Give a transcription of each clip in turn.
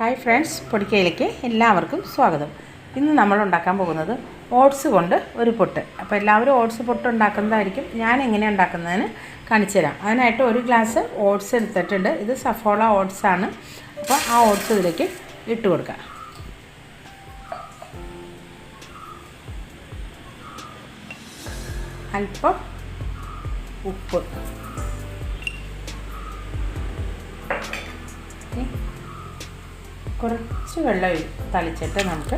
Hi friends പൊടിക്കയിലേക്ക് എല്ലാവർക്കും സ്വാഗതം. ഇന്ന് നമ്മൾ ഉണ്ടാക്കാൻ പോകുന്നത് ഓട്സ് കൊണ്ട് ഒരു പൊട്ട്. അപ്പോൾ എല്ലാവരും ഓട്സ് പൊട്ട് ഉണ്ടാക്കുന്നതായിരിക്കും. ഞാൻ എങ്ങനെ ഉണ്ടാക്കുന്നതിന് കാണിച്ചു തരാം. അതിനായിട്ട് ഒരു ഗ്ലാസ് ഓട്സ് എടുത്തിട്ടുണ്ട്. ഇത് സഫോള ഓട്സ് ആണ്. അപ്പോൾ ആ ഓട്സ് ഇതിലേക്ക് ഇട്ട് കൊടുക്കാം. അല്പം ഉപ്പ്. കുറച്ച് വെള്ളം തളിച്ചിട്ട് നമുക്ക്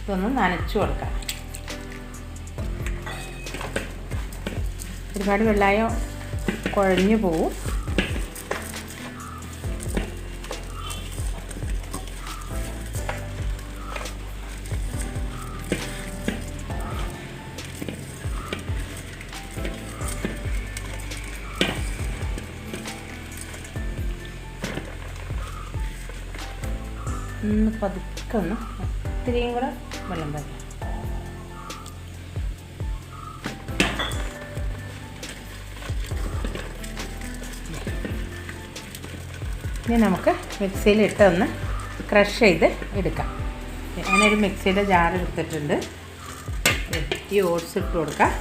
ഇതൊന്ന് നനച്ചു കൊടുക്കാം. ഒരുപാട് വെള്ളമായോ കുഴഞ്ഞു പോവും. ഒന്ന് പതുക്കെ ഒന്ന് ഒത്തിരിയും കൂടെ വെള്ളം തരാം ഇനി നമുക്ക് മിക്സിയിൽ ഇട്ട് ഒന്ന് ക്രഷ് ചെയ്ത് എടുക്കാം. ഞാനൊരു മിക്സിയുടെ ജാർ എടുത്തിട്ടുണ്ട്. ഈ ഓട്സ് ഇട്ട് കൊടുക്കാം.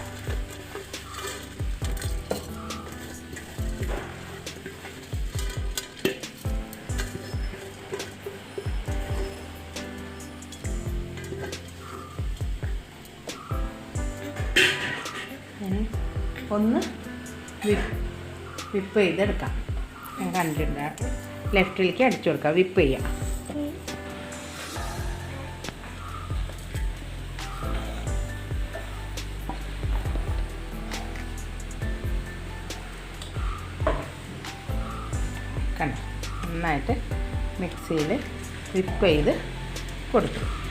ഒന്ന് വിപ്പ് ചെയ്തെടുക്കാം. ഞാൻ കണ്ടിട്ടുണ്ട്. ലെഫ്റ്റിലേക്ക് അടിച്ചു കൊടുക്കാം. വിപ്പ് ചെയ്യാം. കണ്ടോ? നന്നായിട്ട് മിക്സിയിൽ വിപ്പ് ചെയ്ത് കൊടുത്തു.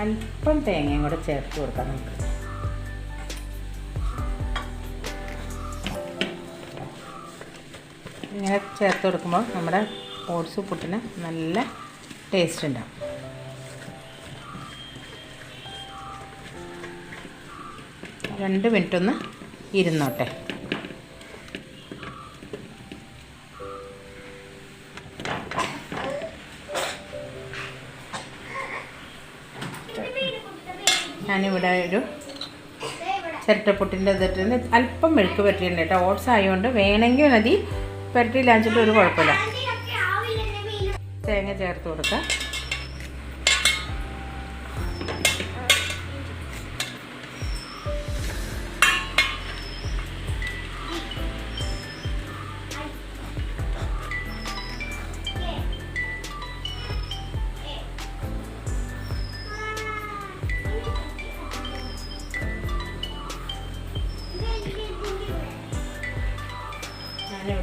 അല്പം തേങ്ങയും കൂടെ ചേർത്ത് കൊടുക്കാം നമുക്ക്. ഇങ്ങനെ ചേർത്ത് കൊടുക്കുമ്പോൾ നമ്മുടെ ഓട്സ് പുട്ടിന് നല്ല ടേസ്റ്റ് ഉണ്ടാവും. രണ്ട് മിനിറ്റ് ഒന്ന് ഇരുന്നോട്ടെ. ഞാനിവിടെ ഒരു ചിരട്ടപ്പൊട്ടിന്റെ ഇതിട്ട് അല്പം മെഴുക്ക് പറ്റിയിട്ടുണ്ട് കേട്ടോ. ഓട്സ് ആയതുകൊണ്ട് വേണമെങ്കിൽ മതി. പുരട്ടിയില്ലാച്ചിട്ട് ഒരു കുഴപ്പമില്ല. തേങ്ങ ചേർത്ത് കൊടുക്കാം.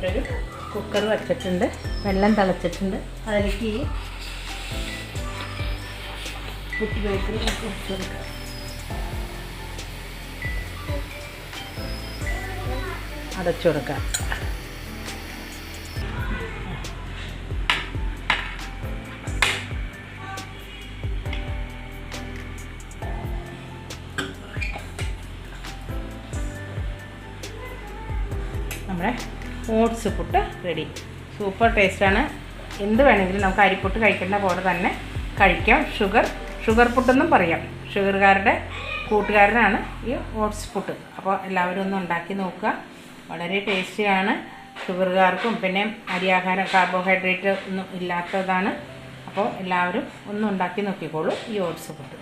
ഒരു കുക്കർ വച്ചിട്ടുണ്ട് വെള്ളം തിളച്ചിട്ടുണ്ട്. അതിലേക്ക് ഈ കുട്ടി ബേക്കറി അടച്ചു കൊടുക്കാം. നമ്മുടെ ഓട്സ് പുട്ട് റെഡി. സൂപ്പർ ടേസ്റ്റാണ്. എന്ത് വേണമെങ്കിലും നമുക്ക് അരിപ്പുട്ട് കഴിക്കേണ്ട പോലെ തന്നെ കഴിക്കാം. ഷുഗർ ഷുഗർ പുട്ടെന്നും പറയാം. ഷുഗർകാരുടെ കൂട്ടുകാരനാണ് ഈ ഓട്സ് പുട്ട്. അപ്പോൾ എല്ലാവരും ഒന്ന് ഉണ്ടാക്കി നോക്കുക. വളരെ ടേസ്റ്റിയാണ്. ഷുഗർകാർക്കും പിന്നെ അരിയാഹാരം കാർബോഹൈഡ്രേറ്റ് ഒന്നും ഇല്ലാത്തതാണ്. അപ്പോൾ എല്ലാവരും ഒന്ന് ഉണ്ടാക്കി നോക്കിക്കോളൂ ഈ ഓട്സ് പുട്ട്.